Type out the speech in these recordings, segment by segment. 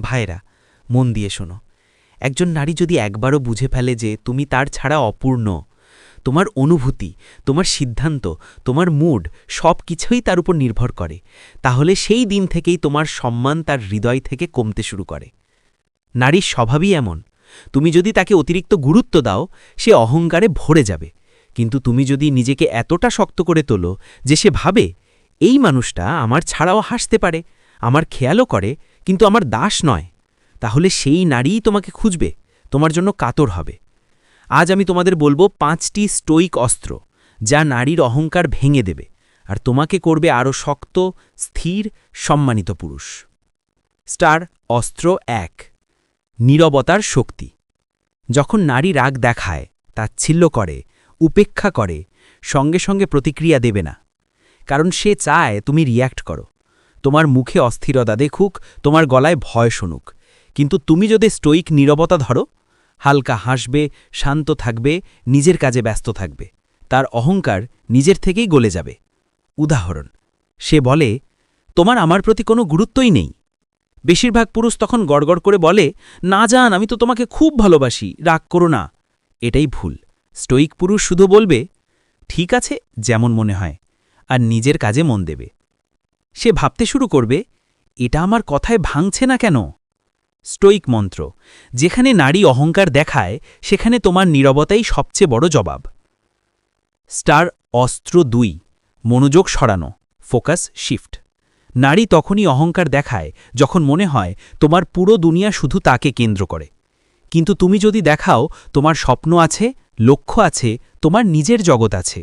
ভাইরা, মন দিয়ে শোনো। একজন নারী যদি একবারও বুঝে ফেলে যে তুমি তার ছাড়া অপূর্ণ, তোমার অনুভূতি, তোমার সিদ্ধান্ত, তোমার মুড সব কিছুই তার উপর নির্ভর করে, তাহলে সেই দিন থেকেই তোমার সম্মান তার হৃদয় থেকে কমতে শুরু করে। নারীর স্বভাবই এমন। তুমি যদি তাকে অতিরিক্ত গুরুত্ব দাও, সে অহংকারে ভরে যাবে। কিন্তু তুমি যদি নিজেকে এতটা শক্ত করে তোলো যে সে ভাবে, এই মানুষটা আমার ছাড়াও হাসতে পারে, আমার খেয়ালও করে কিন্তু আমার দাস নয়। তাহলে সেই নারীই তোমাকে খুঁজবে, তোমার জন্য কাতর হবে। আজ আমি তোমাদের বলব পাঁচটি স্টোইক অস্ত্র, যা নারীর অহংকার ভেঙে দেবে, আর তোমাকে করবে আরও শক্ত, স্থির, সম্মানিত পুরুষ। স্টার, অস্ত্র এক, নীরবতার শক্তি। যখন নারী রাগ দেখায় তাচ্ছিল্য করে, উপেক্ষা করে, সঙ্গে সঙ্গে প্রতিক্রিয়া দেবে না। কারণ সে চায় তুমি রিয়্যাক্ট করো। তোমার মুখে অস্থিরতা দেখুক, তোমার গলায় ভয় শুনুক। কিন্তু তুমি যদি স্টোইক নীরবতা ধরো, হালকা হাসবে, শান্ত থাকবে, নিজের কাজে ব্যস্ত থাকবে। তার অহংকার নিজের থেকেই গলে যাবে। উদাহরণ, সে বলে, তোমার আমার প্রতি কোনো গুরুত্বই নেই। বেশিরভাগ পুরুষ তখন গড়গড় করে বলে, না যান আমি তো তোমাকে খুব ভালোবাসি, রাগ করো না। এটাই ভুল। স্টোইক পুরুষ শুধু বলবে, ঠিক আছে, যেমন মনে হয়। আর নিজের কাজে মন দেবে। সে ভাবতে শুরু করবে, এটা আমার কথায় ভাঙছে না কেন? স্টোইক মন্ত্র, যেখানে নারী অহংকার দেখায়, সেখানে তোমার নীরবতাই সবচেয়ে বড় জবাব। স্টার অস্ত্র দুই, মনোযোগ সরানো, ফোকাস শিফট। নারী তখনই অহংকার দেখায় যখন মনে হয় তোমার পুরো দুনিয়া শুধু তাকে কেন্দ্র করে। কিন্তু তুমি যদি দেখাও তোমার স্বপ্ন আছে, লক্ষ্য আছে, তোমার নিজের জগৎ আছে,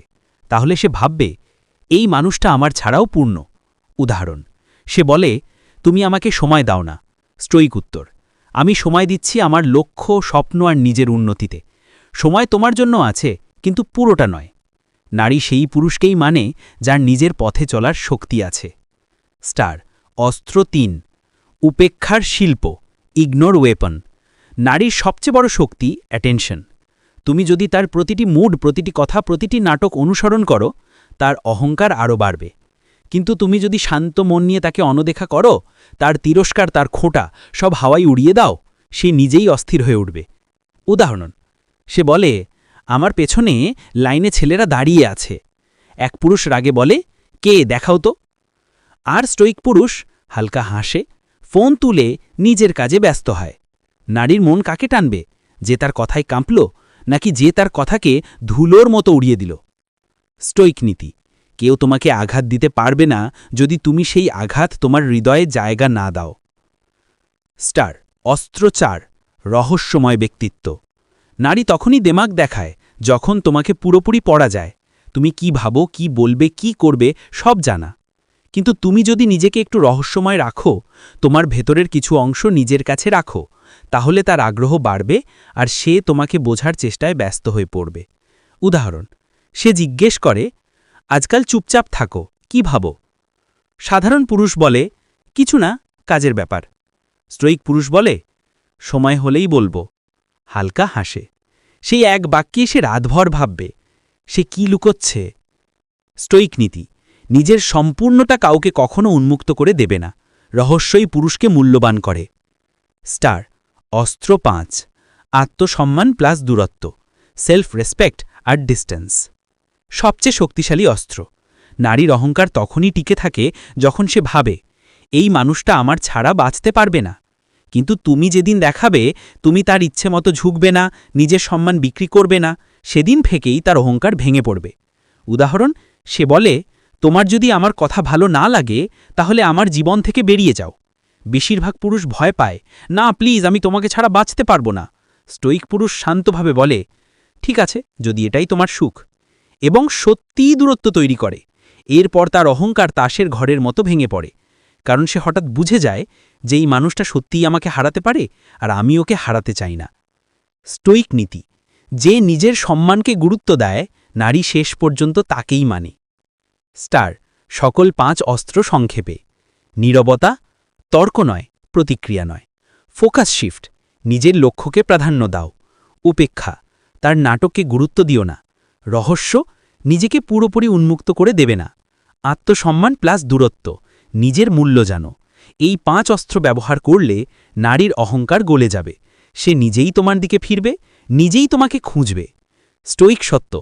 তাহলে সে ভাববে, এই মানুষটা আমার ছাড়াও পূর্ণ। উদাহরণ। সে বলে, তুমি আমাকে সময় দাও না। স্ট্রৈক উত্তর, আমি সময় দিচ্ছি আমার লক্ষ্য, স্বপ্ন আর নিজের উন্নতিতে। সময় তোমার জন্য আছে, কিন্তু পুরোটা নয়। নারী সেই পুরুষকেই মানে যার নিজের পথে চলার শক্তি আছে। স্টার, অস্ত্র তিন, উপেক্ষার শিল্প, ইগনোর ওয়েপন। নারীর সবচেয়ে বড় শক্তি অ্যাটেনশন। তুমি যদি তার প্রতিটি মুড, প্রতিটি কথা, প্রতিটি নাটক অনুসরণ করো, তার অহংকার আরও বাড়বে। কিন্তু তুমি যদি শান্ত মন নিয়ে তাকে অনদেখা করো, তার তিরস্কার, তার খোঁটা সব হাওয়াই উড়িয়ে দাও, সে নিজেই অস্থির হয়ে উঠবে। উদাহরণ, সে বলে, আমার পেছনে লাইনে ছেলেরা দাঁড়িয়ে আছে। এক পুরুষ রাগে বলে, কে, দেখাও তো। আর স্টোইক পুরুষ হালকা হাসে, ফোন তুলে নিজের কাজে ব্যস্ত হয়। নারীর মন কাকে টানবে? যে তার কথায় কাঁপল, নাকি যে তার কথাকে ধুলোর মতো উড়িয়ে দিল? স্টোইক নীতি কেউ তোমাকে আঘাত দিতে পারবে না যদি তুমি সেই আঘাত তোমার হৃদয়ে জায়গা না দাও। স্টার অস্ত্র চার রহস্যময় ব্যক্তিত্ব। নারী তখনই দেমাগ দেখায় যখন তোমাকে পুরোপুরি পড়া যায়। তুমি কি ভাবো, কি বলবে, কি করবে, সব জানা। কিন্তু তুমি যদি নিজেকে একটু রহস্যময় রাখো, তোমার ভেতরের কিছু অংশ নিজের কাছে রাখো, তাহলে তার আগ্রহ বাড়বে আর সে তোমাকে বোঝার চেষ্টায় ব্যস্ত হয়ে পড়বে। উদাহরণ, সে জিজ্ঞেস করে আজকাল চুপচাপ থাকো, কি ভাবো? সাধারণ পুরুষ বলে, কিছু না, কাজের ব্যাপার। স্ট্রৈক পুরুষ বলে, সময় হলেই বলব, হালকা হাসে। সেই এক বাক্যে সে রাতভর ভাববে, সে কি লুকোচ্ছে? স্টৈক নীতি, নিজের সম্পূর্ণটা কাউকে কখনো উন্মুক্ত করে দেবে না, রহস্যই পুরুষকে মূল্যবান করে। স্টার, অস্ত্র পাঁচ, আত্মসম্মান প্লাস দূরত্ব, সেলফ রেসপেক্ট আর ডিস্টেন্স। সবচেয়ে শক্তিশালী অস্ত্র। নারীর অহংকার তখনই টিকে থাকে যখন সে ভাবে, এই মানুষটা আমার ছাড়া বাঁচতে পারবে না। কিন্তু তুমি যেদিন দেখাবে, তুমি তার ইচ্ছে মতো ঝুঁকবে না, নিজের সম্মান বিক্রি করবে না, সেদিন থেকেই তার অহংকার ভেঙে পড়বে। উদাহরণ, সে বলে, তোমার যদি আমার কথা ভালো না লাগে, তাহলে আমার জীবন থেকে বেরিয়ে যাও। বেশিরভাগ পুরুষ ভয় পায়, না, প্লিজ, আমি তোমাকে ছাড়া বাঁচতে পারব না। স্টোইক পুরুষ শান্তভাবে বলে, ঠিক আছে, যদি এটাই তোমার সুখ এবং সত্যিই দূরত্ব তৈরি করে। এরপর তার অহংকার তাসের ঘরের মতো ভেঙে পড়ে। কারণ সে হঠাৎ বুঝে যায় যে এই মানুষটা সত্যিই আমাকে হারাতে পারে আর আমি ওকে হারাতে চাই না। স্টোইক নীতি, যে নিজের সম্মানকে গুরুত্ব দেয়, নারী শেষ পর্যন্ত তাকেই মানে। স্টার, সকল পাঁচ অস্ত্র সংক্ষেপে। নীরবতা, তর্ক নয়, প্রতিক্রিয়া নয়। ফোকাস শিফট, নিজের লক্ষ্যকে প্রাধান্য দাও। উপেক্ষা, তার নাটককে গুরুত্ব দিও না। রহস্য নিজেকে পুরোপুরি উন্মুক্ত করে দেবে না। আত্মসম্মান প্লাস দূরত্ব, নিজের মূল্য জানো। এই পাঁচ অস্ত্র ব্যবহার করলে নারীর অহংকার গলে যাবে। সে নিজেই তোমার দিকে ফিরবে, নিজেই তোমাকে খুঁজবে। স্টোইক সত্য,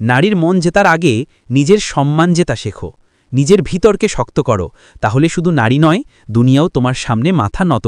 নারীর মন জেতার আগে নিজের সম্মান জেতা শেখো। নিজের ভিতরকে শক্ত করো, তাহলে শুধু নারী নয়, দুনিয়াও তোমার সামনে মাথা নত